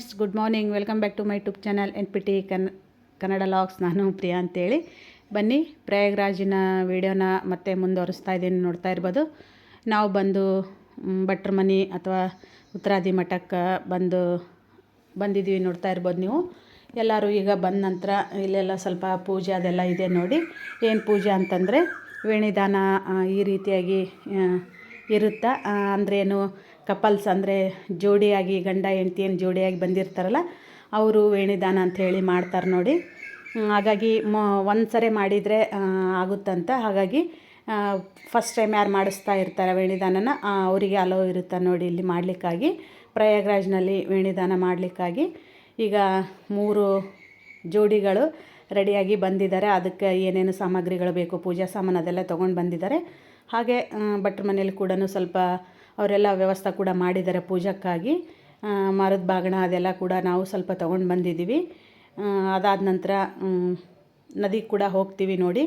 Friends, good morning. Welcome back to my YouTube channel N P T ಕನ್, Kannada logs. ನಾನು ಪ್ರಿಯಾ ಅಂತೇಳಿ. ಬನ್ನಿ, ಪ್ರಯಾಗ್ರಾಜಿನ ವಿಡಿಯೋನ ಮತ್ತೆ ಮುಂದುವರಿಸ್ತಾ ಇದ್ದೀನಿ, ನೋಡ್ತಾ ಇರ್ಬೋದು. ನಾವು ಬಂದು ಭಟ್ರ ಮನೆ ಅಥವಾ ಉತ್ತರಾದಿ ಮಠಕ್ಕೆ ಬಂದು, ಬಂದಿದ್ದೀವಿ ನೋಡ್ತಾ ಇರ್ಬೋದು ನೀವು. ಎಲ್ಲರೂ ಈಗ ಬಂದ ನಂತರ ಇಲ್ಲೆಲ್ಲ ಸ್ವಲ್ಪ ಪೂಜೆ ಅದೆಲ್ಲ ಇದೆ ನೋಡಿ. ಏನು ಪೂಜೆ ಅಂತಂದರೆ, ವೇಣಿದಾನ ಈ ರೀತಿಯಾಗಿ ಇರುತ್ತಾ? ಅಂದ್ರೇನು ಕಪಲ್ಸ್ ಅಂದರೆ ಜೋಡಿಯಾಗಿ ಗಂಡ ಹೆಂಡ್ತಿ ಏನು ಜೋಡಿಯಾಗಿ ಬಂದಿರ್ತಾರಲ್ಲ, ಅವರು ವೇಣಿದಾನ ಅಂತ ಹೇಳಿ ಮಾಡ್ತಾರೆ ನೋಡಿ. ಹಾಗಾಗಿ ಮ ಒಂದು ಸರಿ ಮಾಡಿದರೆ ಆಗುತ್ತಂತ. ಹಾಗಾಗಿ ಫಸ್ಟ್ ಟೈಮ್ ಯಾರು ಮಾಡಿಸ್ತಾ ಇರ್ತಾರೆ ವೇಣಿದಾನನ ಅವರಿಗೆ ಅಲೋ ಇರುತ್ತೆ ನೋಡಿ ಇಲ್ಲಿ ಮಾಡಲಿಕ್ಕಾಗಿ. ಪ್ರಯಾಗ್ರಾಜ್ನಲ್ಲಿ ವೇಣಿದಾನ ಮಾಡಲಿಕ್ಕಾಗಿ. ಈಗ ಮೂರು ಜೋಡಿಗಳು ರೆಡಿಯಾಗಿ ಬಂದಿದ್ದಾರೆ. ಅದಕ್ಕೆ ಏನೇನು ಸಾಮಗ್ರಿಗಳು ಬೇಕು, ಪೂಜಾ ಸಾಮಾನು ಅದೆಲ್ಲ ತೊಗೊಂಡು ಬಂದಿದ್ದಾರೆ. ಹಾಗೆ ಭಟ್ರ ಮನೇಲಿ ಕೂಡ ಸ್ವಲ್ಪ ಅವರೆಲ್ಲ ವ್ಯವಸ್ಥೆ ಕೂಡ ಮಾಡಿದ್ದಾರೆ ಪೂಜಕ್ಕಾಗಿ. ಮರದ ಬಾಗಣ ಅದೆಲ್ಲ ಕೂಡ ನಾವು ಸ್ವಲ್ಪ ತೊಗೊಂಡು ಬಂದಿದ್ದೀವಿ. ಅದಾದ ನಂತರ ನದಿಗೆ ಕೂಡ ಹೋಗ್ತೀವಿ ನೋಡಿ.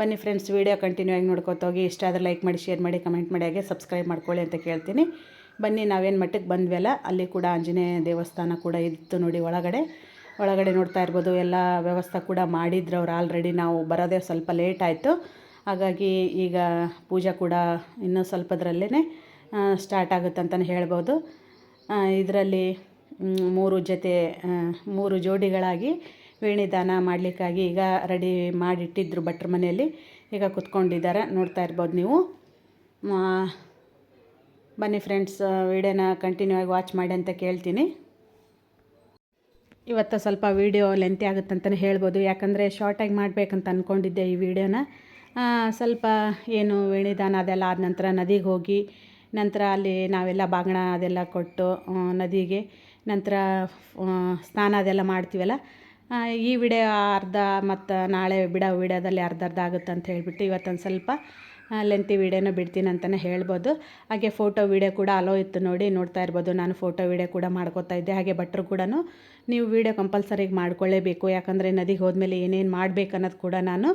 ಬನ್ನಿ ಫ್ರೆಂಡ್ಸ್ ವೀಡಿಯೋ ಕಂಟಿನ್ಯೂ ಆಗಿ ನೋಡ್ಕೊತ ಹೋಗಿ. ಇಷ್ಟ ಆದರೆ ಲೈಕ್ ಮಾಡಿ ಶೇರ್ ಮಾಡಿ ಕಮೆಂಟ್ ಮಾಡಿ, ಹಾಗೆ ಸಬ್ಸ್ಕ್ರೈಬ್ ಮಾಡ್ಕೊಳ್ಳಿ ಅಂತ ಕೇಳ್ತೀನಿ. ಬನ್ನಿ, ನಾವೇನು ಮಟ್ಟಕ್ಕೆ ಬಂದ್ವಲ್ಲ ಅಲ್ಲಿ ಕೂಡ ಆಂಜನೇಯ ದೇವಸ್ಥಾನ ಕೂಡ ಇತ್ತು ನೋಡಿ ಒಳಗಡೆ. ಒಳಗಡೆ ನೋಡ್ತಾ ಇರ್ಬೋದು, ಎಲ್ಲ ವ್ಯವಸ್ಥೆ ಕೂಡ ಮಾಡಿದ್ರು ಅವ್ರು ಆಲ್ರೆಡಿ ನಾವು ಬರೋದೇ ಸ್ವಲ್ಪ ಲೇಟ್ ಆಯಿತು. ಹಾಗಾಗಿ ಈಗ ಪೂಜೆ ಕೂಡ ಇನ್ನೂ ಸ್ವಲ್ಪದ್ರಲ್ಲೇ ಸ್ಟಾರ್ಟ್ ಆಗುತ್ತೆ ಅಂತಲೇ ಹೇಳ್ಬೋದು. ಇದರಲ್ಲಿ ಮೂರು ಜೊತೆ ಮೂರು ಜೋಡಿಗಳಾಗಿ ವೇಣಿದಾನ ಮಾಡಲಿಕ್ಕಾಗಿ ಈಗ ರೆಡಿ ಮಾಡಿಟ್ಟಿದ್ರು ಭಟ್ರ ಮನೆಯಲ್ಲಿ. ಈಗ ಕುತ್ಕೊಂಡಿದ್ದಾರೆ, ನೋಡ್ತಾ ಇರ್ಬೋದು ನೀವು. ಬನ್ನಿ ಫ್ರೆಂಡ್ಸ್ ವೀಡಿಯೋನ ಕಂಟಿನ್ಯೂ ಆಗಿ ವಾಚ್ ಮಾಡಿ ಅಂತ ಕೇಳ್ತೀನಿ. ಇವತ್ತು ಸ್ವಲ್ಪ ವೀಡಿಯೋ ಲೆಂತಿ ಆಗುತ್ತಂತಲೇ ಹೇಳ್ಬೋದು. ಯಾಕಂದರೆ ಶಾರ್ಟಾಗಿ ಮಾಡಬೇಕಂತ ಅಂದ್ಕೊಂಡಿದ್ದೆ ಈ ವಿಡಿಯೋನ. ಸ್ವಲ್ಪ ಏನು ವೇಣಿದಾನ ಅದೆಲ್ಲ ಆದ ನಂತರ ನದಿಗೆ ಹೋಗಿ ನಂತರ ಅಲ್ಲಿ ನಾವೆಲ್ಲ ಬಾಗಣ ಅದೆಲ್ಲ ಕೊಟ್ಟು ನದಿಗೆ ನಂತರ ಸ್ನಾನ ಅದೆಲ್ಲ ಮಾಡ್ತೀವಲ್ಲ ಈ ವಿಡಿಯೋ ಅರ್ಧ ಮತ್ತು ನಾಳೆ ಬಿಡೋ ವಿಡಿಯೋದಲ್ಲಿ ಅರ್ಧ ಅರ್ಧ ಆಗುತ್ತೆ ಅಂತ ಹೇಳ್ಬಿಟ್ಟು ಇವತ್ತೊಂದು ಸ್ವಲ್ಪ ಲೆಂತಿ ವೀಡಿಯೋನ ಬಿಡ್ತೀನಿ ಅಂತಲೇ ಹೇಳ್ಬೋದು. ಹಾಗೆ ಫೋಟೋ ವೀಡಿಯೋ ಕೂಡ ಅಲೋ ಇತ್ತು ನೋಡಿ ನೋಡ್ತಾ ಇರ್ಬೋದು. ನಾನು ಫೋಟೋ ವೀಡಿಯೋ ಕೂಡ ಮಾಡ್ಕೋತಾ ಇದ್ದೆ. ಹಾಗೆ ಭಟ್ರು ಕೂಡ ನೀವು ವೀಡಿಯೋ ಕಂಪಲ್ಸರಿಗೆ ಮಾಡ್ಕೊಳ್ಳೇಬೇಕು. ಯಾಕಂದರೆ ನದಿಗೆ ಹೋದ್ಮೇಲೆ ಏನೇನು ಮಾಡಬೇಕು ಅನ್ನೋದು ಕೂಡ ನಾನು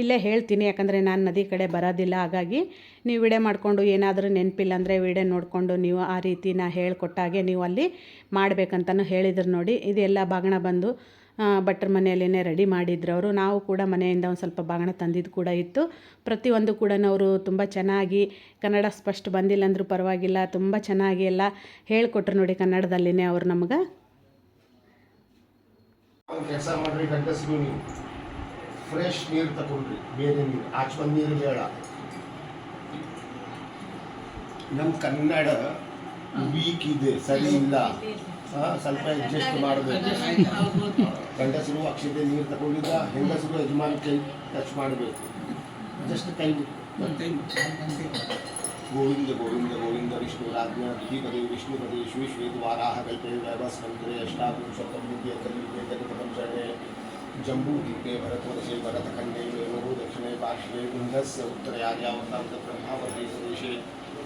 ಇಲ್ಲೇ ಹೇಳ್ತೀನಿ. ಯಾಕಂದರೆ ನಾನು ನದಿ ಕಡೆ ಬರೋದಿಲ್ಲ. ಹಾಗಾಗಿ ನೀವು ವೀಡಿಯೋ ಮಾಡಿಕೊಂಡು ಏನಾದರೂ ನೆನಪಿಲ್ಲ ಅಂದರೆ ವೀಡಿಯೋ ನೋಡಿಕೊಂಡು ನೀವು ಆ ರೀತಿ ನಾ ಹೇಳ್ಕೊಟ್ಟಾಗೆ ನೀವು ಅಲ್ಲಿ ಮಾಡಬೇಕಂತಲೂ ಹೇಳಿದ್ರು ನೋಡಿ. ಇದೆಲ್ಲ ಬಾಗಣ ಬಂದು ಭಟ್ರ ಮನೆಯಲ್ಲೇ ರೆಡಿ ಮಾಡಿದ್ರು ಅವರು. ನಾವು ಕೂಡ ಮನೆಯಿಂದ ಒಂದು ಸ್ವಲ್ಪ ಬಾಗಣ ತಂದಿದ್ದು ಕೂಡ ಇತ್ತು. ಪ್ರತಿಯೊಂದು ಕೂಡ ಅವರು ತುಂಬ ಚೆನ್ನಾಗಿ ಕನ್ನಡ ಸ್ಪಷ್ಟ ಬಂದಿಲ್ಲ ಅಂದರೂ ಪರವಾಗಿಲ್ಲ ತುಂಬ ಚೆನ್ನಾಗಿ ಎಲ್ಲ ಹೇಳ್ಕೊಟ್ರು ನೋಡಿ ಕನ್ನಡದಲ್ಲಿನೇ ಅವರು ನಮ್ಗೆ. ಕೆಲಸ ಮಾಡ್ರಿ ಗಂಡಸರು ನೀವು ಫ್ರೆಶ್ ನೀರು ತಗೊಂಡ್ರಿ ಬೇರೆ ನೀರು ಆಚೆ ಒಂದು ನೀರು ಬೇಡ. ನಮ್ಮ ಕನ್ನಡ ವೀಕ್ ಇದೆ ಸರಿ ಇಲ್ಲ. ಸ್ವಲ್ಪ ಅಡ್ಜಸ್ಟ್ ಮಾಡಬೇಕು. ಗಂಡಸರು ಅಕ್ಷತೆ ನೀರು ತಗೊಂಡಿದ್ದ ಹೆಂಗಸರು ಯಜಮಾನ ಕೈ ಟಚ್ ಮಾಡಬೇಕು ಜಸ್ಟ್ ಕೈ ಗೋವಿಂದ ಗೋವಿಂದ ಗೋವಿಂದ ವಿಷ್ಣು ರಾಜ್ಞ ದ್ವಿಪದೇ ವಿಷ್ಣುಪದೇ ಶ್ರೀ ಶ್ವೇತವಾರಾಹ ಕಲ್ಪೆ ವೈವಸ್ಮಂತ್ರೆ ಅಷ್ಟಾಪುರುಷೋತ್ತಮ ವಿದ್ಯೆ ಕಲಿಯುಗೆ ಜಗತಪಂ ಶರಣೆ जम्बूदीपे भरतवर्षे भरतखण्डे वेणुः दक्षिणे पार्श्वे गुण्डस्य उत्तरयार्यावतान्त ब्रह्मावतीप्रदेशे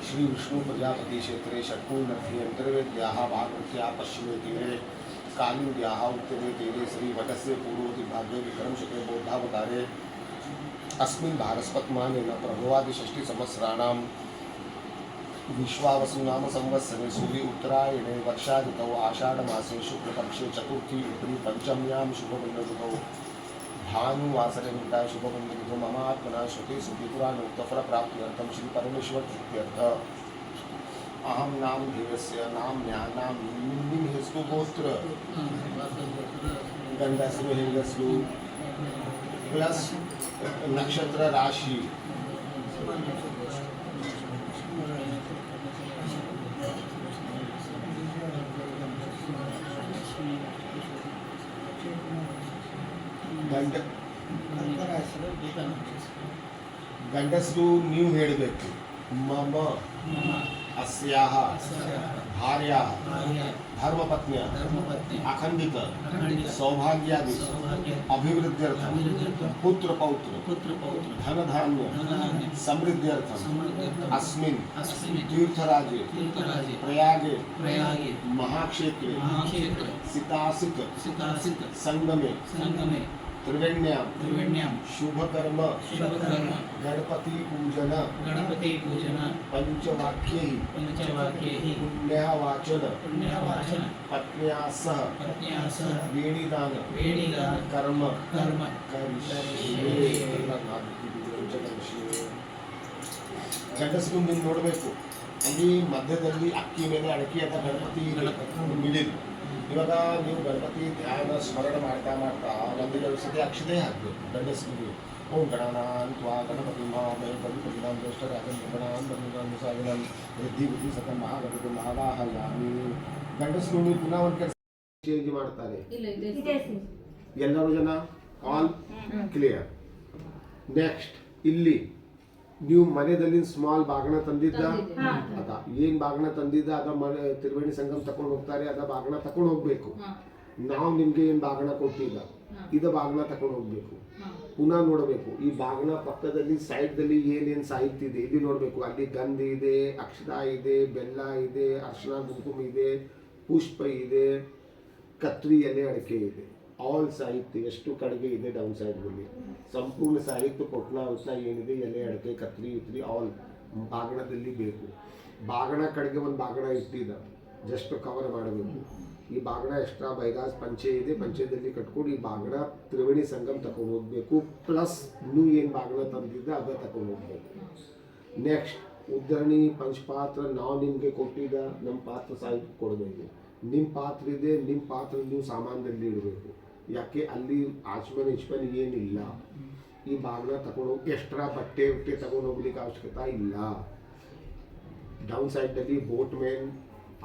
श्रीविष्णुप्रजापतिक्षेत्रे षट्पूर्णध्ये अन्तर्वेद्याः भागवत्या पश्चिमे तीरे कालिन्द्याः उच्यते देवे श्रीवटस्य पूर्वति विक्रम विक्रमशके बोधावतारे अस्मिन् भारस्पत्मानेन विश्वावसु नाम संवत्सरे सूर्य उत्तरायणे वर्षा ऋतौ आषाढ़ मासे शुक्लपक्षे, चतुर्थी उपरि पञ्चम्यां शुभमण्डलितौ भानुवासरे मृता शुभमण्डलितौ ममात्मना श्री परमेश्वर श्रीपरमेश्वरतृप्त्यर्थः अहम नाम देवस्य, नाम ज्ञानाम निम्निम हेस्तु गोत्र। गंडस्लु हिंगस्लु प्लस नक्षत्र राशि गंडस्लु न्यू हेड व्यक्ति। मम। अस्याः धर्मपत् धर्मपत्न्या अखंडित सौभाग्यादि अभिवृद्ध्यर्थम पुत्र पौत्र धन धान्य समृद्ध्यर्थम प्रयागे महाक्षेत्रे सितासित संगमे संगमे त्रिवेण्यां त्रिवेण्यां शुभकर्म शुभकर्म गणपति पूजन गणपति पूजन पंचवाक्यै पञ्चवाक्यैः पुण्यावाचन पुण्यवाचन पत्न्या सह पत्न्या सह वेणीदान वेणीदान कर्म कर्म ಕರಿಷ್ಯೆ. ಗಂಡಸರು ನೀವು ನೋಡಬೇಕು ಅಲ್ಲಿ ಮಧ್ಯದಲ್ಲಿ ಅಕ್ಕಿ ಮೇಲೆ ಅಡಕೆ ಅಂತ ಗಣಪತಿ ಮಿಡಿದು ಇವಾಗ ನೀವು ಗಣಪತಿ ಧ್ಯಾನ ಸ್ಮರಣೆ ಮಾಡ್ತಾ ಮಾಡ್ತಾ ಒಂದಿಲ್ಲ ಸತಿ ಅಕ್ಷತೆ ಹಾಕಬೇಕು ಗಂಡಸ್ಗಿರಿ ಓಂ ಗಣಾನಾಂತ್ವಾ ಗಣಪತಿ ಮಹಾಮಯ ಗಣಪತಿನಾಂ ಜ್ಯೇಷ್ಠರಾಜಂ ಗಣ ಅಂತ ಸಾಗರಂ ವೃದ್ಧಿ ಬುದ್ಧಿ ಸತ ಮಹಾಗಣಪತಿ ಮಹಾವಾಹಯಾಮಿ. ಗಂಡಸರು ನೀವು ಪುನಃ ಒಂದು ಕೆಲಸ ಚೇಂಜ್ ಮಾಡ್ತಾರೆ. ಎಲ್ಲರೂ ಜನ? ಆಲ್ ಕ್ಲಿಯರ್ ನೆಕ್ಸ್ಟ್ ಇಲ್ಲಿ ನೀವು ಮನೆಯಲ್ಲಿ ಸ್ಮಾಲ್ ಬಾಗಣ ತಂದಿದ್ದ? ಅದ. ಏನ್ ಬಾಗಣ ತಂದಿದ್ದ? ಅದ ಮನೆ ತ್ರಿವೇಣಿ ಸಂಗಮ್ ತಕೊಂಡು ಹೋಗ್ತಾರೆ ಅದ ಬಾಗಣ ತಕೊಂಡು ಹೋಗ್ಬೇಕು. ನಾವು ನಿಮ್ಗೆ ಏನ್ ಬಾಗಣ ಕೊಟ್ಟಿದ್ದ ಇದ ಬಾಗಣ ತಕೊಂಡು ಹೋಗ್ಬೇಕು. ಪುನಃ ನೋಡಬೇಕು. ಈ ಬಾಗಣ ಪಕ್ಕದಲ್ಲಿ ಸೈಡ್ದಲ್ಲಿ ಏನೇನ್ ಸಾಹಿತ್ಯ ಇದೆ ಇಲ್ಲಿ ನೋಡಬೇಕು. ಅಲ್ಲಿ ಗಂಧ ಇದೆ ಅಕ್ಷರ ಇದೆ ಬೆಲ್ಲ ಇದೆ ಅರ್ಶನ ಕುಂಕುಮ ಇದೆ ಪುಷ್ಪ ಇದೆ ಕತ್ರಿ ಎಲೆ ಅಡಿಕೆ ಇದೆ. ಆಲ್ ಸಾಹಿತ್ಯ ಎಷ್ಟು ಕಡೆಗೆ ಇದೆ ಡೌನ್ ಸೈಡ್ನಲ್ಲಿ ಸಂಪೂರ್ಣ ಸಾಹಿತ್ಯ ಕೊಟ್ಲ ಉತ್ಲ ಏನಿದೆ? ಎಲೆ, ಅಡಕೆ, ಕತ್ರಿ, ಇತ್ರಿ ಆಲ್ ಬಾಗಣದಲ್ಲಿ ಬೇಕು. ಬಾಗಣ ಕಡೆಗೆ ಒಂದು ಬಾಗಣ ಇಟ್ಟಿದ. ಜಸ್ಟ್ ಕವರ್ ಮಾಡಬೇಕು. ಈ ಬಾಗಣ ಎಕ್ಸ್ಟ್ರಾ ಬೈಗಾಸ್ ಪಂಚೆ ಇದೆ. ಪಂಚೆದಲ್ಲಿ ಕಟ್ಕೊಂಡು ಈ ಬಾಗಣ ತ್ರಿವೇಣಿ ಸಂಗಮ್ ತಗೊಂಡು ಹೋಗ್ಬೇಕು. ಪ್ಲಸ್ ಇನ್ನೂ ಏನು ಬಾಗಣ ತಂದಿದ್ದ ಅದ ತಗೊಂಡು ಹೋಗ್ಬೇಕು. ನೆಕ್ಸ್ಟ್ ಉದ್ದರಣಿ ಪಂಚಪಾತ್ರ ನಾವು ನಿಮಗೆ ಕೊಟ್ಟಿದ್ದ. ನಮ್ಮ ಪಾತ್ರ ಸಾಹಿತ್ಯ ಕೊಡಬೇಕು. ನಿಮ್ಮ ಪಾತ್ರ ಇದೆ. ನಿಮ್ಮ ಪಾತ್ರ ನೀವು ಸಾಮಾನ್ಯದಲ್ಲಿ ಇಡಬೇಕು. ಯಾಕೆ ಅಲ್ಲಿ ಆಚಮನ್ ಇಚ್ಮನ್ ಏನಿಲ್ಲ? ಈ ಬಾಗಿನ ತಗೊಂಡು ಹೋಗಿ ಎಕ್ಸ್ಟ್ರಾ ಬಟ್ಟೆ ಬಟ್ಟೆ ತಗೊಂಡು ಹೋಗ್ಲಿಕ್ಕೆ ಅವಶ್ಯಕತೆ ಇಲ್ಲ. ಡೌನ್ ಸೈಡಲ್ಲಿ ಬೋಟ್ ಮೇನ್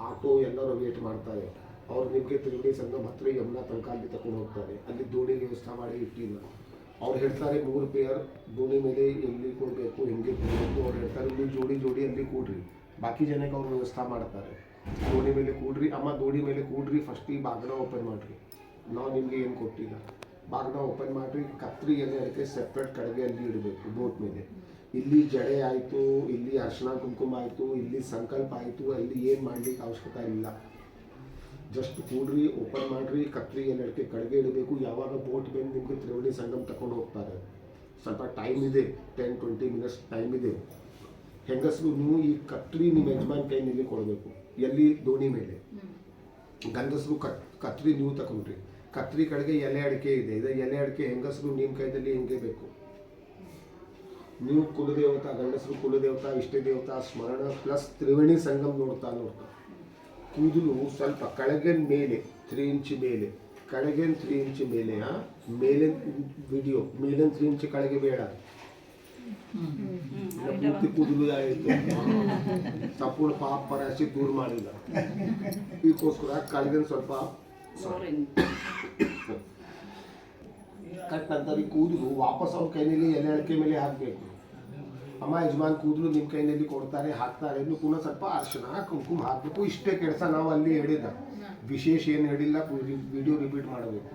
ಆಟೋ ಎಲ್ಲರೂ ವೇಟ್ ಮಾಡ್ತಾರೆ. ಅವ್ರು ನಿಮಗೆ ತ್ರಿವೇಣಿ ಸಂಗಮ್ ಹತ್ರ ಯಮುನಾ ತನಕ ಅಲ್ಲಿ ತಗೊಂಡು ಹೋಗ್ತಾರೆ. ಅಲ್ಲಿ ದೋಣಿ ವ್ಯವಸ್ಥೆ ಮಾಡಿ ಇಟ್ಟಿಲ್ಲ. ಅವ್ರು ಹೇಳ್ತಾರೆ ಮೂರು ಪೇರ್ ದೋಣಿ ಮೇಲೆ ಎಲ್ಲಿ ಕೊಡಬೇಕು, ಹೆಂಗೆ ಕೊಡಬೇಕು? ಅವ್ರು ಹೇಳ್ತಾರೆ ನೀವು ಜೋಡಿ ಜೋಡಿ ಅಲ್ಲಿ ಕೂಡ್ರಿ. ಬಾಕಿ ಜನಕ್ಕೆ ಅವ್ರು ವ್ಯವಸ್ಥೆ ಮಾಡ್ತಾರೆ. ದೋಣಿ ಮೇಲೆ ಕೂಡ್ರಿ. ಅಮ್ಮ ದೋಣಿ ಮೇಲೆ ಕೂಡ್ರಿ. ಫಸ್ಟ್ ಈ ಬಾಗಿನ ಓಪನ್ ಮಾಡಿರಿ. ನಾವು ನಿಮಗೆ ಏನು ಕೊಟ್ಟಿಲ್ಲ. ಬಾಗ್ನ ಓಪನ್ ಮಾಡಿರಿ ಕತ್ರಿ ಎಲೆ ಅದಕ್ಕೆ ಸೆಪ್ರೇಟ್ ಕಡೆಗೆ ಅಲ್ಲಿ ಇಡಬೇಕು ಬೋಟ್ ಮೇಲೆ. ಇಲ್ಲಿ ಜಡೆ ಆಯಿತು, ಇಲ್ಲಿ ಅರ್ಶಿನ ಕುಂಕುಮ ಆಯಿತು, ಇಲ್ಲಿ ಸಂಕಲ್ಪ ಆಯಿತು, ಅಲ್ಲಿ ಏನು ಮಾಡ್ಲಿಕ್ಕೆ ಅವಶ್ಯಕತೆ ಇಲ್ಲ. ಜಸ್ಟ್ ಕೂಡ್ರಿ ಓಪನ್ ಮಾಡಿರಿ ಕತ್ರಿ ಎಲೆ ಅಡಿಕೆ ಕಡೆಗೆ ಇಡಬೇಕು. ಯಾವಾಗ ಬೋಟ್ ಬಂದು ನಿಮಗೆ ತ್ರಿವೇಣಿ ಸಂಗಮ್ ತಗೊಂಡು ಹೋಗ್ತಾರೆ. ಸ್ವಲ್ಪ ಟೈಮ್ ಇದೆ ಟೆನ್ ಟ್ವೆಂಟಿ ಮಿನಿಟ್ಸ್ ಟೈಮ್ ಇದೆ. ಹೆಂಗಸರು ನೀವು ಈ ಕತ್ರಿ ನಿಮ್ಮ ಯಜಮಾನ್ ಕೈನಲ್ಲಿ ಕೊಡಬೇಕು, ಎಲ್ಲಿ, ದೋಣಿ ಮೇಲೆ. ಗಂಡಸರು ಕತ್, ಕತ್ರಿ ನೀವು ತಗೊಂಡ್ರಿ ಕತ್ರಿ ಕಡೆಗೆ ಎಲೆ ಅಡಿಕೆ ಇದೆ. ಇದೆ ಎಲೆ ಅಡಿಕೆ ಹೆಂಗಸರು ನಿಮ್ಮ ಕೈದಲ್ಲಿ ಹೆಂಗೆ ಬೇಕು? ನೀವು ಕುಲದೇವತಾ, ಗಂಡಸರು ಕುಲದೇವತಾ, ಇಷ್ಟ ದೇವತಾ, ಸ್ಮರಣ ಪ್ಲಸ್ ತ್ರಿವೇಣಿ ಸಂಗಮ್ ನೋಡ್ತಾ ನೋಡ್ತಾ. ಕೂದಲು ಸ್ವಲ್ಪ ಕೆಳಗಿನ ಮೇಲೆ, ತ್ರೀ ಇಂಚ್ ಮೇಲೆ, ಕೆಳಗಿನ ತ್ರೀ ಇಂಚ್ ಮೇಲೆ? ಮೇಲಿನ ವಿಡಿಯೋ ಮೇಲಿನ ತ್ರೀ ಇಂಚ್ ಕೆಳಗೆ ಬೇಡ. ಪೂರ್ತಿ ಕೂದಲು ಸಂಪೂರ್ಣ ಪಾಪ ಪರಾಶಿ ದೂರ ಮಾಡಿಲ್ಲ. ಇದಕ್ಕೋಸ್ಕರ ಕೆಳಗಿನ ಸ್ವಲ್ಪ ಕಟ್ ನಂತರ ಕೂದಲು ವಾಪಸ್ ಅವ್ರ ಕೈನಲ್ಲಿ ಎಲೆ ಅಡಿಕೆ ಮೇಲೆ ಹಾಕಬೇಕು. ಅಮ್ಮ, ಯಜಮಾನ್ ಕೂದಲು ನಿಮ್ಮ ಕೈನಲ್ಲಿ ಕೊಡ್ತಾರೆ, ಹಾಕ್ತಾರೆ. ಇನ್ನು ಕೂಡ ಸ್ವಲ್ಪ ಅರ್ಶನ ಕುಂಕುಮ ಹಾಕಬೇಕು. ಇಷ್ಟೇ ಕೆಲಸ ನಾವು ಅಲ್ಲಿ ಹೇಳಿದ. ವಿಶೇಷ ಏನು ಹೇಳಿಲ್ಲ ವಿಡಿಯೋ ರಿಪೀಟ್ ಮಾಡಬೇಕು.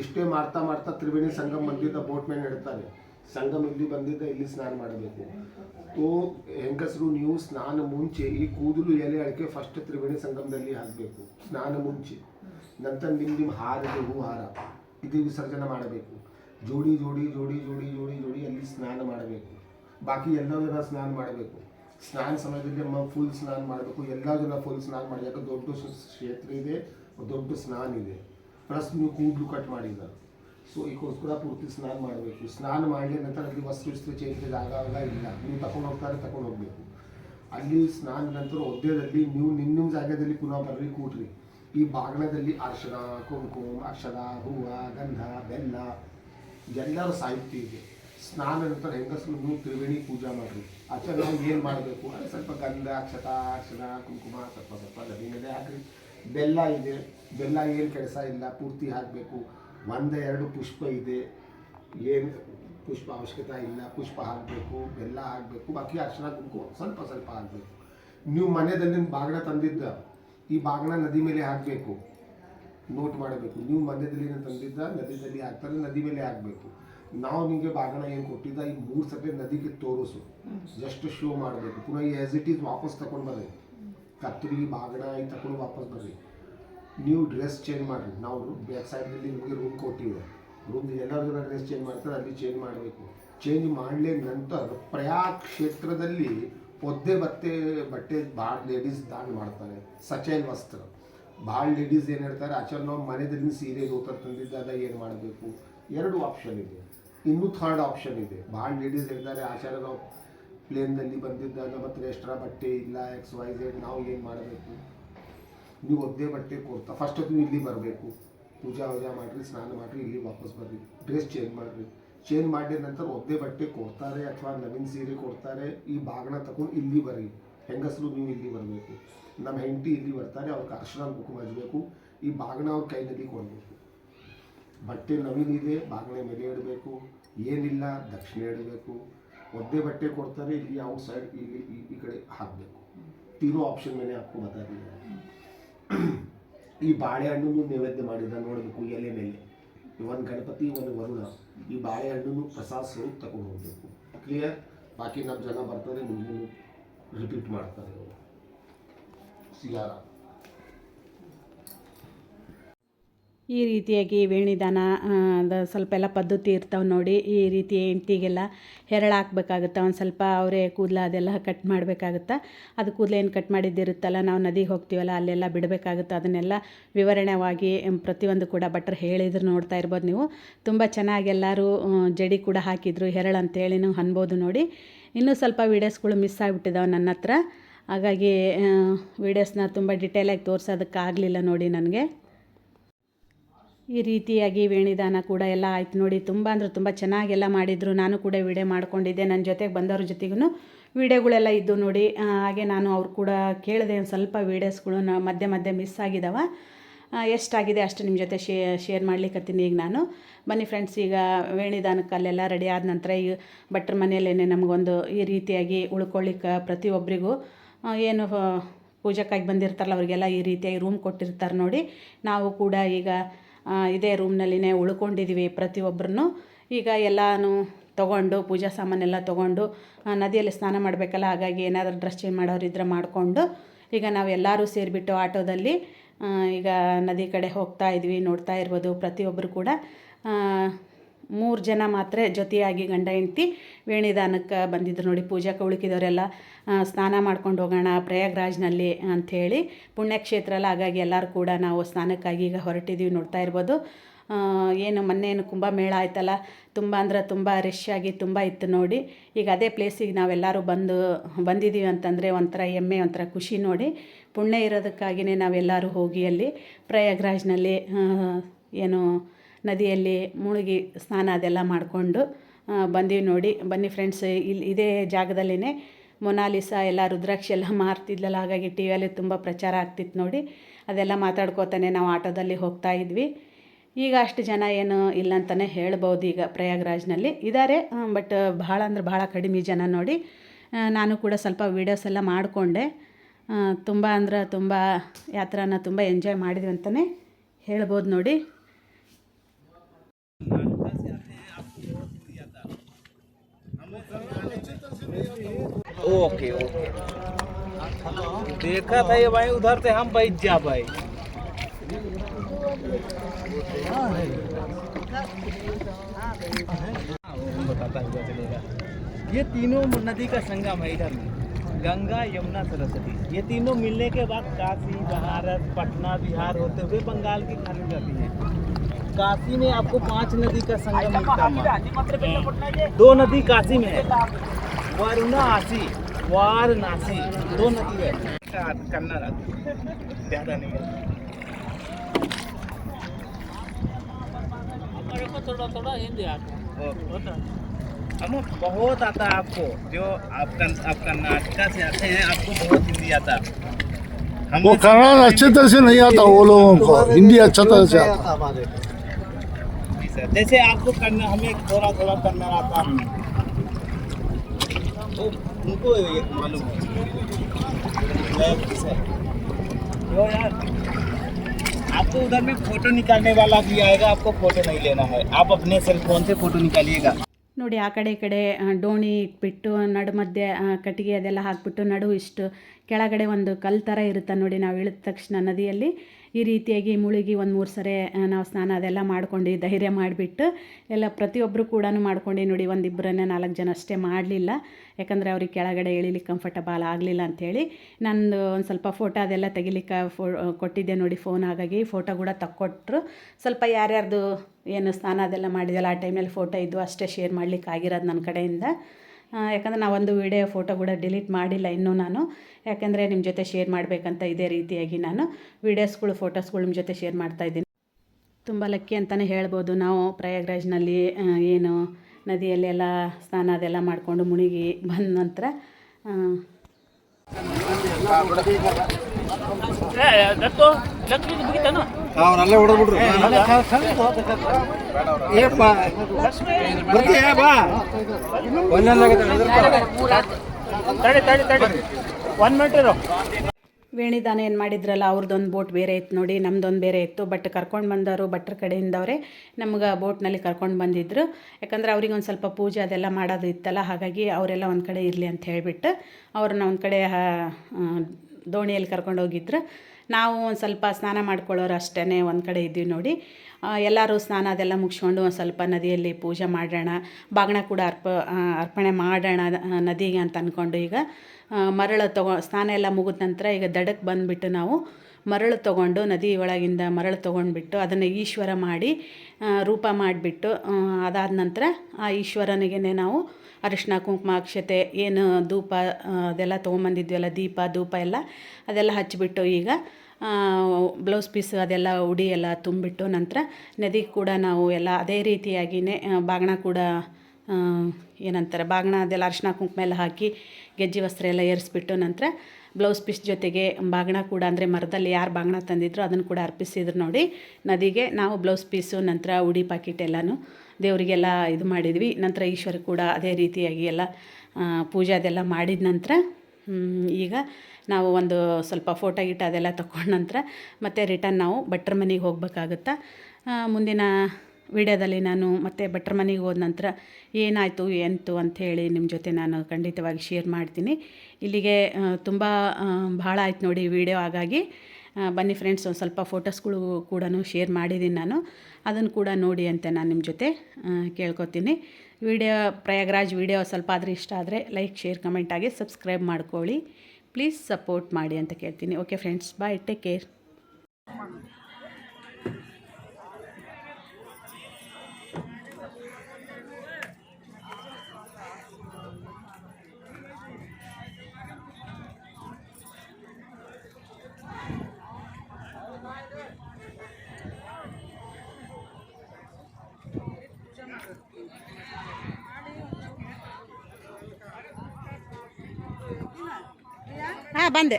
ಇಷ್ಟೇ ಮಾಡ್ತಾ ಮಾಡ್ತಾ ತ್ರಿವೇಣಿ ಸಂಗಮ್ ಬೋಟ್ ಮೇಲೆ ನಡ್ತಾರೆ ಸಂಗಮ್ ಇಲ್ಲಿ ಬಂದಿದ್ದ, ಇಲ್ಲಿ ಸ್ನಾನ ಮಾಡಬೇಕು. ತೋ, ಹೆಂಗಸರು, ನೀವು ಸ್ನಾನ ಮುಂಚೆ, ಈ ಕೂದಲು, ಎಲೆ, ಅಡಿಕೆ ಫಸ್ಟ್ ತ್ರಿವೇಣಿ ಸಂಗಮದಲ್ಲಿ ಹಾಕಬೇಕು. ಸ್ನಾನ ಮುಂಚೆ. ನಂತರ ನಿಮ್ಮ ನಿಮ್ಮ ಹಾರ ಇದೆ, ಹೂ ಹಾರ. ಇದು ವಿಸರ್ಜನೆ ಮಾಡಬೇಕು. ಜೋಡಿ ಜೋಡಿ ಜೋಡಿ ಜೋಡಿ ಜೋಡಿ ಜೋಡಿ ಅಲ್ಲಿ ಸ್ನಾನ ಮಾಡಬೇಕು. ಬಾಕಿ ಎಲ್ಲ ಜನ ಸ್ನಾನ ಮಾಡಬೇಕು. ಸ್ನಾನ ಸಮಯದಲ್ಲಿ ಅಮ್ಮ ಫುಲ್ ಸ್ನಾನ ಮಾಡಬೇಕು. ಎಲ್ಲ ಜನ ಫುಲ್ ಸ್ನಾನ ಮಾಡಿ ದೊಡ್ಡ ಕ್ಷೇತ್ರ ಇದೆ, ದೊಡ್ಡ ಸ್ನಾನ ಇದೆ. ಪ್ಲಸ್ ನೀವು ಕೂದಲು ಕಟ್ ಮಾಡಿಲ್ಲ ಸೊ ಈಗೋಸ್ಕರ ಪೂರ್ತಿ ಸ್ನಾನ ಮಾಡಬೇಕು. ಸ್ನಾನ ಮಾಡಿದ ನಂತರ ಅಲ್ಲಿ ವಸ್ತು ವಿಸ್ತು ಚೇಂಜ್ ಆಗಾಗ ಇಲ್ಲ. ನೀವು ತಗೊಂಡು ಹೋಗ್ತಾರೆ ತಗೊಂಡು ಹೋಗಬೇಕು. ಅಲ್ಲಿ ಸ್ನಾನ ನಂತರ ಒದ್ದೆಯಲ್ಲಿ ನೀವು ನಿಮ್ಮ ನಿಮ್ಮ ಜಾಗದಲ್ಲಿ ಪುನಃ ಬರ್ರಿ ಕೂಡ್ರಿ ಈ ಬಾಗಣದಲ್ಲಿ ಅರ್ಶನ, ಕುಂಕುಮ, ಅಕ್ಷರ, ಹೂವ, ಗಂಧ, ಬೆಲ್ಲ, ಎಲ್ಲರ ಸಾಹಿತ್ಯ ಇದೆ. ಸ್ನಾನ ನಂತರ ಹೆಂಗಸರು ನೀವು ತ್ರಿವೇಣಿ ಪೂಜಾ ಮಾಡಿರಿ. ಆಚೆ ಏನು ಮಾಡಬೇಕು? ಅಂದರೆ ಸ್ವಲ್ಪ ಗಂಧ, ಅಕ್ಷತ, ಅರ್ಶನ, ಕುಂಕುಮ, ಸ್ವಲ್ಪ ಸ್ವಲ್ಪ ನದಿ ಮೇಲೆ ಹಾಕ್ರಿ. ಬೆಲ್ಲ ಇದೆ. ಬೆಲ್ಲ ಏನು ಕೆಲಸ ಇಲ್ಲ, ಪೂರ್ತಿ ಹಾಕಬೇಕು. ಒಂದು ಎರಡು ಪುಷ್ಪ ಇದೆ. ಏನು ಪುಷ್ಪ ಅವಶ್ಯಕತೆ ಇಲ್ಲ, ಪುಷ್ಪ ಹಾಕಬೇಕು, ಬೆಲ್ಲ ಹಾಕಬೇಕು, ಬಾಕಿ ಅರ್ಶನ ಕುಂಕು ಸ್ವಲ್ಪ ಸ್ವಲ್ಪ ಹಾಕಬೇಕು. ನೀವು ಮನೆಯಲ್ಲಿ ಬಾಗಣ ತಂದಿದ್ದ, ಈ ಬಾಗಣ ನದಿ ಮೇಲೆ ಹಾಕಬೇಕು. ನೋಟ್ ಮಾಡಬೇಕು. ನೀವು ಮನೆಯಲ್ಲಿ ತಂದಿದ್ದ, ನದಿಯಲ್ಲಿ ಹಾಕ್ತಾರೆ, ನದಿ ಮೇಲೆ ಹಾಕಬೇಕು. ನಾವು ನಿಮಗೆ ಬಾಗಣ ಏನು ಕೊಟ್ಟಿದ್ದ, ಈ ಮೂರು ಸತಿ ನದಿಗೆ ತೋರಿಸು. ಜಸ್ಟ್ ಶೋ ಮಾಡಬೇಕು. ಪುನಃ ಈ ಆ್ಯಸ್ ಇಟ್ ಈಸ್ ವಾಪಸ್ ತಗೊಂಡು ಬರ್ರಿ. ಕತ್ತರಿ ಬಾಗಣ ಈ ತಗೊಂಡು ವಾಪಸ್ ಬರ್ರಿ. ನೀವು ಡ್ರೆಸ್ ಚೇಂಜ್ ಮಾಡಿರಿ. ನಾವು ಬ್ಯಾಕ್ ಸೈಡ್ನಲ್ಲಿ ನಿಮಗೆ ರೂಮ್ ಕೊಟ್ಟಿದೆ. ರೂಮ್ ಎಲ್ಲರೂ ಡ್ರೆಸ್ ಚೇಂಜ್ ಮಾಡ್ತಾರೆ, ಅಲ್ಲಿ ಚೇಂಜ್ ಮಾಡಬೇಕು. ಚೇಂಜ್ ಮಾಡಲಿ ನಂತರ ಪ್ರಯಾಗ್ ಕ್ಷೇತ್ರದಲ್ಲಿ ಒದ್ದೆ ಬಟ್ಟೆ ಬಟ್ಟೆ ಭಾಳ ಲೇಡೀಸ್ ದಾನ್ ಮಾಡ್ತಾರೆ. ಸಚೈನ್ ವಸ್ತ್ರ. ಭಾಳ ಲೇಡೀಸ್ ಏನು ಹೇಳ್ತಾರೆ ಆಚಾರ ನಾವು ಮನೆಯಲ್ಲಿ ಸೀರೆ ಧೋತರ ತಂದಿದ್ದಾಗ ಏನು ಮಾಡಬೇಕು? ಎರಡು ಆಪ್ಷನ್ ಇದೆ. ಇನ್ನೂ ಥರ್ಡ್ ಆಪ್ಷನ್ ಇದೆ. ಭಾಳ ಲೇಡೀಸ್ ಹೇಳ್ತಾರೆ ಆಚಾರ ನಾವು ಪ್ಲೇನ್ನಲ್ಲಿ ಬಂದಿದ್ದಾಗ ಮತ್ತು ಎಕ್ಸ್ಟ್ರಾ ಬಟ್ಟೆ ಇಲ್ಲ ಎಕ್ಸ್ ವೈ ಝೆಡ್ ನಾವು ಏನು ಮಾಡಬೇಕು? ನೀವು ಒದ್ದೆ ಬಟ್ಟೆ ಕೊಡ್ತಾ ಫಸ್ಟ್ ನೀವು ಇಲ್ಲಿ ಬರಬೇಕು. ಪೂಜಾ ವೂಜಾ ಮಾಡಿರಿ, ಸ್ನಾನ ಮಾಡಿರಿ, ಇಲ್ಲಿ ವಾಪಸ್ ಬರ್ರಿ. ಡ್ರೆಸ್ ಚೇಂಜ್ ಮಾಡಿರಿ. ಚೇಂಜ್ ಮಾಡಿದ ನಂತರ ಒದ್ದೆ ಬಟ್ಟೆ ಕೊಡ್ತಾರೆ ಅಥವಾ ನವೀನ್ ಸೀರೆ ಕೊಡ್ತಾರೆ, ಈ ಬಾಗಣ ತಗೊಂಡು ಇಲ್ಲಿ ಬರ್ರಿ. ಹೆಂಗಸರು ನೀವು ಇಲ್ಲಿ ಬರಬೇಕು. ನಮ್ಮ ಹೆಂಡತಿ ಇಲ್ಲಿ ಬರ್ತಾರೆ ಅವ್ರಿಗೆ ಅರ್ಶನ ಕುಂಕುಮ ಹಚ್ಚಬೇಕು ಈ ಬಾಗಣ ಅವ್ರ ಕೈನಲ್ಲಿ ಕೊಡಬೇಕು. ಬಟ್ಟೆ ನವೀನ್ ಇದೆ ಬಾಗಣೆ ಮೇಲೆ ಇಡಬೇಕು. ಏನಿಲ್ಲ, ದಕ್ಷಿಣ ಇಡಬೇಕು. ಒದ್ದೆ ಬಟ್ಟೆ ಕೊಡ್ತಾರೆ, ಇಲ್ಲಿ ಯಾವ ಸೈಡ್ ಇಲ್ಲಿ ಈ- ಕಡೆ ಹಾಕಬೇಕು. ತೀರೋ ಆಪ್ಷನ್ ಮೇಲೆ ಹಾಕೋ ಬತಾ ಈ ಬಾಳೆಹಣ್ಣನ್ನು ನೈವೇದ್ಯ ಮಾಡಿದ ನೋಡಬೇಕು ಎಲೆ ಮೇಲೆ ಒಂದು ಗಣಪತಿ ಒಂದು ವರುಣ ಈ ಬಾಳೆಹಣ್ಣನ್ನು ಪ್ರಸಾದ ಸ್ವರೂಪ ತಗೊಂಡು ಹೋಗಬೇಕು. ಕ್ಲಿಯರ್ ಬಾಕಿ ನಮ್ಮ ಜನ ಬರ್ತಾರೆ ಮುಂದೆ ರಿಪೀಟ್ ಮಾಡ್ತಾರೆ ಸಿಗಾರ ಈ ರೀತಿಯಾಗಿ ವೇಣಿದಾನ ಸ್ವಲ್ಪ ಎಲ್ಲ ಪದ್ಧತಿ ಇರ್ತಾವೆ ನೋಡಿ. ಈ ರೀತಿ ಹೆಂಡ್ತಿಗೆಲ್ಲ ಹೆರಳು ಹಾಕ್ಬೇಕಾಗುತ್ತೆ, ಒಂದು ಸ್ವಲ್ಪ ಅವರೇ ಕೂದಲ ಅದೆಲ್ಲ ಕಟ್ ಮಾಡಬೇಕಾಗುತ್ತೆ. ಅದು ಕೂದಲು ಏನು ಕಟ್ ಮಾಡಿದ್ದಿರುತ್ತಲ್ಲ, ನಾವು ನದಿಗೆ ಹೋಗ್ತೀವಲ್ಲ, ಅಲ್ಲೆಲ್ಲ ಬಿಡಬೇಕಾಗುತ್ತೆ. ಅದನ್ನೆಲ್ಲ ವಿವರಣೆವಾಗಿ ಪ್ರತಿಯೊಂದು ಕೂಡ ಭಟ್ರು ಹೇಳಿದ್ರು ನೋಡ್ತಾ ಇರ್ಬೋದು ನೀವು. ತುಂಬ ಚೆನ್ನಾಗಿ ಎಲ್ಲರೂ ಜಡಿ ಕೂಡ ಹಾಕಿದ್ರು, ಹೆರಳು ಅಂತೇಳಿನೂ ಅನ್ಬೋದು ನೋಡಿ. ಇನ್ನೂ ಸ್ವಲ್ಪ ವೀಡಿಯೋಸ್ಗಳು ಮಿಸ್ ಆಗಿಬಿಟ್ಟಿದ್ದಾವೆ ನನ್ನ ಹತ್ರ. ಹಾಗಾಗಿ ವೀಡಿಯೋಸ್ನ ತುಂಬ ಡಿಟೇಲಾಗಿ ತೋರಿಸೋದಕ್ಕಾಗಲಿಲ್ಲ ನೋಡಿ ನನಗೆ. ಈ ರೀತಿಯಾಗಿ ವೇಣಿದಾನ ಕೂಡ ಎಲ್ಲ ಆಯ್ತು ನೋಡಿ. ತುಂಬ ಅಂದರೆ ತುಂಬ ಚೆನ್ನಾಗೆಲ್ಲ ಮಾಡಿದರು. ನಾನು ಕೂಡ ವಿಡಿಯೋ ಮಾಡ್ಕೊಂಡಿದ್ದೆ. ನನ್ನ ಜೊತೆಗೆ ಬಂದವ್ರ ಜೊತೆಗೂ ವೀಡಿಯೋಗಳೆಲ್ಲ ಇದ್ದು ನೋಡಿ. ಹಾಗೆ ನಾನು ಅವ್ರು ಕೂಡ ಕೇಳಿದೆ ಒಂದು ಸ್ವಲ್ಪ ವೀಡಿಯೋಸ್ಗಳು ಮಧ್ಯೆ ಮಧ್ಯೆ ಮಿಸ್ ಆಗಿದ್ದಾವೆ ಆ, ಎಷ್ಟಾಗಿದೆ ಅಷ್ಟು ನಿಮ್ಮ ಜೊತೆ ಶೇ ಶೇರ್ ಮಾಡ್ಲಿಕ್ಕತ್ತೀನಿ ಈಗ ನಾನು. ಬನ್ನಿ ಫ್ರೆಂಡ್ಸ್ ಈಗ ವೇಣಿದಾನಕ್ಕಲ್ಲೆಲ್ಲ ರೆಡಿ ಆದ ನಂತರ ಈಗ ಭಟ್ರ ಮನೆಯಲ್ಲೇ ನಮಗೊಂದು ಈ ರೀತಿಯಾಗಿ ಉಳ್ಕೊಳ್ಳಿಕ್ಕೆ ಪ್ರತಿಯೊಬ್ಬರಿಗೂ ಏನು ಪೂಜೆಕ್ಕಾಗಿ ಬಂದಿರ್ತಾರಲ್ಲ ಅವರಿಗೆಲ್ಲ ಈ ರೀತಿಯಾಗಿ ರೂಮ್ ಕೊಟ್ಟಿರ್ತಾರೆ ನೋಡಿ. ನಾವು ಕೂಡ ಈಗ ಇದೇ ರೂಮ್ನಲ್ಲಿನೇ ಉಳ್ಕೊಂಡಿದ್ದೀವಿ ಪ್ರತಿಯೊಬ್ಬರೂ ಈಗ ಎಲ್ಲಾನು ತೊಗೊಂಡು, ಪೂಜಾ ಸಾಮಾನೆಲ್ಲ ತೊಗೊಂಡು ನದಿಯಲ್ಲಿ ಸ್ನಾನ ಮಾಡಬೇಕಲ್ಲ, ಹಾಗಾಗಿ ಏನಾದರೂ ಡ್ರೆಸ್ ಚೇಂಜ್ ಮಾಡೋರಿದ್ದರೆ ಮಾಡಿಕೊಂಡು. ಈಗ ನಾವು ಎಲ್ಲರೂ ಸೇರಿಬಿಟ್ಟು ಆಟೋದಲ್ಲಿ ಈಗ ನದಿ ಕಡೆ ಹೋಗ್ತಾ ಇದ್ವಿ, ನೋಡ್ತಾ ಇರ್ಬೋದು ಪ್ರತಿಯೊಬ್ಬರು ಕೂಡ. ಮೂರು ಜನ ಮಾತ್ರ ಜೊತೆಯಾಗಿ ಗಂಡ ಹೆಂಡ್ತಿ ವೇಣಿದಾನಕ್ಕೆ ಬಂದಿದ್ರು ನೋಡಿ ಪೂಜಾಕ್ಕೆ ಉಳುಕಿದವರೆಲ್ಲ ಸ್ನಾನ ಮಾಡ್ಕೊಂಡು ಹೋಗೋಣ ಪ್ರಯಾಗ್ರಾಜ್ನಲ್ಲಿ ಅಂಥೇಳಿ ಪುಣ್ಯಕ್ಷೇತ್ರ ಎಲ್ಲ ಹಾಗಾಗಿ ಎಲ್ಲರೂ ಕೂಡ ನಾವು ಸ್ನಾನಕ್ಕಾಗಿ ಈಗ ಹೊರಟಿದ್ದೀವಿ ನೋಡ್ತಾ ಇರ್ಬೋದು. ಮೊನ್ನೆ ಏನು ಕುಂಭಮೇಳ ಆಯ್ತಲ್ಲ, ತುಂಬ ಅಂದ್ರೆ ತುಂಬ ರಶ್ ಆಗಿ ತುಂಬ ಇತ್ತು ನೋಡಿ. ಈಗ ಅದೇ ಪ್ಲೇಸಿಗೆ ನಾವೆಲ್ಲರೂ ಬಂದು ಬಂದಿದ್ದೀವಿ ಅಂತಂದರೆ ಒಂಥರ ಹೆಮ್ಮೆ, ಒಂಥರ ಖುಷಿ ನೋಡಿ. ಪುಣ್ಯ ಇರೋದಕ್ಕಾಗಿಯೇ ನಾವೆಲ್ಲರೂ ಹೋಗಿ ಅಲ್ಲಿ ಪ್ರಯಾಗ್ರಾಜ್ನಲ್ಲಿ ಏನು ನದಿಯಲ್ಲಿ ಮುಳುಗಿ ಸ್ನಾನ ಅದೆಲ್ಲ ಮಾಡಿಕೊಂಡು ಬಂದೀವಿ ನೋಡಿ. ಬನ್ನಿ ಫ್ರೆಂಡ್ಸ್ ಇಲ್ಲಿ ಇದೇ ಜಾಗದಲ್ಲೇ ಮೊನಾಲಿಸಾ, ಎಲ್ಲ ರುದ್ರಾಕ್ಷಿ ಎಲ್ಲ ಮಾರ್ತಿದ್ಲಲ್ಲ, ಹಾಗಾಗಿ ಟಿ ವಿಯಲ್ಲಿ ತುಂಬ ಪ್ರಚಾರ ಆಗ್ತಿತ್ತು ನೋಡಿ. ಅದೆಲ್ಲ ಮಾತಾಡ್ಕೋತಾನೆ ನಾವು ಆಟೋದಲ್ಲಿ ಹೋಗ್ತಾ ಇದ್ವಿ. ಈಗ ಅಷ್ಟು ಜನ ಏನು ಇಲ್ಲ ಅಂತಲೇ ಹೇಳ್ಬೋದು ಈಗ ಪ್ರಯಾಗ್ರಾಜ್ನಲ್ಲಿ. ಇದ್ದಾರೆ ಬಟ್ ಭಾಳ ಅಂದ್ರೆ ಭಾಳ ಕಡಿಮೆ ಜನ ನೋಡಿ. ನಾನು ಕೂಡ ಸ್ವಲ್ಪ ವೀಡಿಯೋಸ್ ಎಲ್ಲ ಮಾಡಿಕೊಂಡೆ. ತುಂಬ ಅಂದ್ರೆ ತುಂಬ ಯಾತ್ರನ ತುಂಬ ಎಂಜಾಯ್ ಮಾಡಿದ್ವಿ ಅಂತಲೇ ಹೇಳ್ಬೋದು ನೋಡಿ. Okay okay. देखा था ये भाई, उधर से हम बैठ जा भाई। ये तीनों नदी का संगम है इधर में। गंगा, यमुना, सरस्वती। ये तीनों मिलने के बाद काशी भारत पटना, बिहार होते हुए बंगाल की खाली जाती है। काशी में आपको पाँच नदी का संगम मिलता है। दो नदी काशी में है। वारुणासी वाराणसी दो नदी है कन्नड़ ज़्यादा नहीं है थोड़ा थोड़ा हिंदी आता हम बहुत आता है आपको जो आप आप कर्नाटका से आते हैं आपको बहुत हिंदी आता हम वो कन्नड़ अच्छे तरह से नहीं आता वो लोगों को। हिंदी अच्छा तरह से आता जैसे आपको करना हमें थोड़ा थोड़ा कन्नड़ आता है। उनको ये मालूम है जी सर जो यार आपको उधर में फोटो निकालने वाला भी आएगा आपको फोटो नहीं लेना है आप अपने सेल फोन से फोटो निकालिएगा ನೋಡಿ ಆ ಕಡೆ ಈ ಕಡೆ ಆ, ಡೋಣಿ ಇಟ್ಬಿಟ್ಟು ನಡು ಮಧ್ಯೆ ಆ, ಕಟ್ಟಿಗೆ ಅದೆಲ್ಲ ಹಾಕ್ಬಿಟ್ಟು ನಡು ಇಷ್ಟು ಕೆಳಗಡೆ ಒಂದು ಕಲ್ಲು ಥರ ಇರುತ್ತೆ ನೋಡಿ ನಾವು ಇಳಿದ ತಕ್ಷಣ ನದಿಯಲ್ಲಿ ಈ ರೀತಿಯಾಗಿ ಮುಳುಗಿ ಒಂದು ಮೂರು ಸರಿ ನಾವು ಸ್ನಾನ ಅದೆಲ್ಲ ಮಾಡ್ಕೊಂಡು ಧೈರ್ಯ ಮಾಡಿಬಿಟ್ಟು ಎಲ್ಲ ಪ್ರತಿಯೊಬ್ಬರು ಕೂಡ ಮಾಡ್ಕೊಂಡು ನೋಡಿ ಒಂದಿಬ್ಬರನ್ನೇ ನಾಲ್ಕು ಜನ ಅಷ್ಟೇ ಮಾಡಲಿಲ್ಲ. ಯಾಕಂದರೆ ಅವ್ರಿಗೆ ಕೆಳಗಡೆ ಇಳಿಲಿಕ್ಕೆ ಕಂಫರ್ಟಬಲ್ ಆಗಲಿಲ್ಲ ಅಂಥೇಳಿ ನಂದು ಒಂದು ಸ್ವಲ್ಪ ಫೋಟೋ ಅದೆಲ್ಲ ತೆಗಿಲಿಕ್ಕೆ ಫೋ ಕೊಟ್ಟಿದ್ದೆ ನೋಡಿ ಫೋನ್ ಹಾಗಾಗಿ. ಫೋಟೋ ಕೂಡ ತಕ್ಕೊಟ್ರು. ಸ್ವಲ್ಪ ಯಾರ್ಯಾರ್ದು ಏನು ಸ್ನಾನ ಅದೆಲ್ಲ ಮಾಡಿದೆಲ್ಲ ಆ ಟೈಮಲ್ಲಿ ಫೋಟೋ ಇದ್ದು ಅಷ್ಟೇ ಶೇರ್ ಮಾಡ್ಲಿಕ್ಕೆ ಆಗಿರೋದು ನನ್ನ ಕಡೆಯಿಂದ. ಯಾಕಂದರೆ ನಾವೊಂದು ವಿಡಿಯೋ ಫೋಟೋ ಕೂಡ ಡಿಲೀಟ್ ಮಾಡಿಲ್ಲ ಇನ್ನೂ ನಾನು. ಯಾಕಂದರೆ ನಿಮ್ಮ ಜೊತೆ ಶೇರ್ ಮಾಡಬೇಕಂತ ಇದೇ ರೀತಿಯಾಗಿ ನಾನು ವೀಡಿಯೋಸ್ಗಳು ಫೋಟೋಸ್ಗಳು ನಿಮ್ಮ ಜೊತೆ ಶೇರ್ ಮಾಡ್ತಾ ಇದ್ದೀನಿ. ತುಂಬ ಲಕ್ಕಿ ಅಂತಲೇ ಹೇಳ್ಬೋದು. ನಾವು ಪ್ರಯಾಗ್ರಾಜ್ನಲ್ಲಿ ಏನು ನದಿಯಲ್ಲಿ ಎಲ್ಲ ಸ್ನಾನ ಅದೆಲ್ಲ ಮಾಡಿಕೊಂಡು ಮುಳುಗಿ ಬಂದ ನಂತರ ಬಾ. ತಡಿ ತಡಿ ತಡಿ. ಒನ್ ಮಿನಿಟ್ ವೇಣಿದಾನ ಏನು ಮಾಡಿದ್ರಲ್ಲ ಅವ್ರದ್ದೊಂದು ಬೋಟ್ ಬೇರೆ ಇತ್ತು ನೋಡಿ, ನಮ್ದೊಂದು ಬೇರೆ ಇತ್ತು ಬಟ್ ಕರ್ಕೊಂಡು ಬಂದವರು ಭಟ್ರ ಕಡೆಯಿಂದವರೇ ನಮ್ಗೆ ಬೋಟ್ನಲ್ಲಿ ಕರ್ಕೊಂಡು ಬಂದಿದ್ದರು ಯಾಕಂದರೆ ಅವ್ರಿಗೆ ಒಂದು ಸ್ವಲ್ಪ ಪೂಜೆ ಅದೆಲ್ಲ ಮಾಡೋದು ಇತ್ತಲ್ಲ, ಹಾಗಾಗಿ ಅವರೆಲ್ಲ ಒಂದು ಕಡೆ ಇರಲಿ ಅಂತ ಹೇಳಿಬಿಟ್ಟು ಅವ್ರನ್ನ ಒಂದು ಕಡೆ ದೋಣಿಯಲ್ಲಿ ಕರ್ಕೊಂಡು ಹೋಗಿದ್ರು. ನಾವು ಒಂದು ಸ್ವಲ್ಪ ಸ್ನಾನ ಮಾಡ್ಕೊಳ್ಳೋರು ಅಷ್ಟೇ ಒಂದು ಕಡೆ ಇದ್ದೀವಿ ನೋಡಿ. ಎಲ್ಲರೂ ಸ್ನಾನ ಅದೆಲ್ಲ ಮುಗಿಸ್ಕೊಂಡು ಒಂದು ಸ್ವಲ್ಪ ನದಿಯಲ್ಲಿ ಪೂಜೆ ಮಾಡೋಣ ಬಾಗಣ ಕೂಡ ಅರ್ಪ ಅರ್ಪಣೆ ಮಾಡೋಣ ನದಿಗೆ ಅಂತ ಅಂದ್ಕೊಂಡು ಈಗ ಮರಳು ತಗೊ, ಸ್ನಾನ ಎಲ್ಲ ಮುಗಿದ ನಂತರ ಈಗ ದಡಕ್ಕೆ ಬಂದುಬಿಟ್ಟು ನಾವು ಮರಳು ತೊಗೊಂಡು ನದಿ ಒಳಗಿಂದ ಮರಳು ತೊಗೊಂಡ್ಬಿಟ್ಟು ಅದನ್ನು ಈಶ್ವರ ಮಾಡಿ ರೂಪ ಮಾಡಿಬಿಟ್ಟು ಅದಾದ ನಂತರ ಆ ಈಶ್ವರನಿಗೆ ನಾವು ಅರಿಶಿನ ಕುಂಕುಮ, ಅಕ್ಷತೆ, ಏನು ಧೂಪ ಅದೆಲ್ಲ ತೊಗೊಂಬಂದಿದ್ವಲ್ಲ, ದೀಪ, ಧೂಪ ಎಲ್ಲ, ಅದೆಲ್ಲ ಹಚ್ಚಿಬಿಟ್ಟು ಈಗ ಬ್ಲೌಸ್ ಪೀಸ್ ಅದೆಲ್ಲ ಉಡಿ ಎಲ್ಲ ತುಂಬಿಟ್ಟು ನಂತರ ನದಿಗೆ ಕೂಡ ನಾವು ಎಲ್ಲ ಅದೇ ರೀತಿಯಾಗಿಯೇ ಬಾಗಣ ಕೂಡ ಏನಂತಾರೆ, ಬಾಗಣ ಅದೆಲ್ಲ ಅರಿಶಿನ ಕುಂಕುಮ ಎಲ್ಲ ಹಾಕಿ ಗೆಜ್ಜೆ ವಸ್ತ್ರ ಎಲ್ಲ ಏರಿಸ್ಬಿಟ್ಟು ನಂತರ ಬ್ಲೌಸ್ ಪೀಸ್ ಜೊತೆಗೆ ಬಾಗಣ ಕೂಡ ಅಂದರೆ ಮರದಲ್ಲಿ ಯಾರು ಬಾಗಿಣ ತಂದಿದ್ರು ಅದನ್ನು ಕೂಡ ಅರ್ಪಿಸಿದ್ರು ನೋಡಿ. ನದಿಗೆ ನಾವು ಬ್ಲೌಸ್ ಪೀಸು ನಂತರ ಉಡಿ ಪಾಕಿಟ್ ಎಲ್ಲನೂ ದೇವರಿಗೆಲ್ಲ ಇದು ಮಾಡಿದ್ವಿ. ನಂತರ ಈಶ್ವರ ಕೂಡ ಅದೇ ರೀತಿಯಾಗಿ ಎಲ್ಲ ಪೂಜೆ ಅದೆಲ್ಲ ಮಾಡಿದ ನಂತರ ಈಗ ನಾವು ಒಂದು ಸ್ವಲ್ಪ ಫೋಟೋ ಗಿಟ ಅದೆಲ್ಲ ತಗೊಂಡ ನಂತರ ಮತ್ತೆ ರಿಟರ್ನ್ ನಾವು ಭಟ್ರ ಮನೆಗೆ ಹೋಗ್ಬೇಕಾಗುತ್ತಾ. ಮುಂದಿನ ವಿಡಿಯೋದಲ್ಲಿ ನಾನು ಮತ್ತೆ ಭಟ್ರ ಮನೆಗೆ ಹೋದ ನಂತರ ಏನಾಯಿತು ಎಂತು ಅಂಥೇಳಿ ನಿಮ್ಮ ಜೊತೆ ನಾನು ಖಂಡಿತವಾಗಿ ಶೇರ್ ಮಾಡ್ತೀನಿ. ಇಲ್ಲಿಗೆ ತುಂಬ ಭಾಳ ಆಯ್ತು ನೋಡಿ ವಿಡಿಯೋ. ಹಾಗಾಗಿ ಬನ್ನಿ ಫ್ರೆಂಡ್ಸ್ ಒಂದು ಸ್ವಲ್ಪ ಫೋಟೋಸ್ಗಳು ಕೂಡ ಶೇರ್ ಮಾಡಿದ್ದೀನಿ ನಾನು. ಅದನ್ನು ಕೂಡ ನೋಡಿ ಅಂತ ನಾನು ನಿಮ್ಮ ಜೊತೆ ಕೇಳ್ಕೊತೀನಿ. ವಿಡಿಯೋ, ಪ್ರಯಾಗ್ರಾಜ್ ವಿಡಿಯೋ ಸ್ವಲ್ಪ ಆದರೆ ಇಷ್ಟ ಆದರೆ ಲೈಕ್ ಶೇರ್ ಕಮೆಂಟ್ ಆಗಿ ಸಬ್ಸ್ಕ್ರೈಬ್ ಮಾಡ್ಕೊಳ್ಳಿ. ಪ್ಲೀಸ್ ಸಪೋರ್ಟ್ ಮಾಡಿ ಅಂತ ಕೇಳ್ತೀನಿ. Okay friends bye take care ಬಂದೆ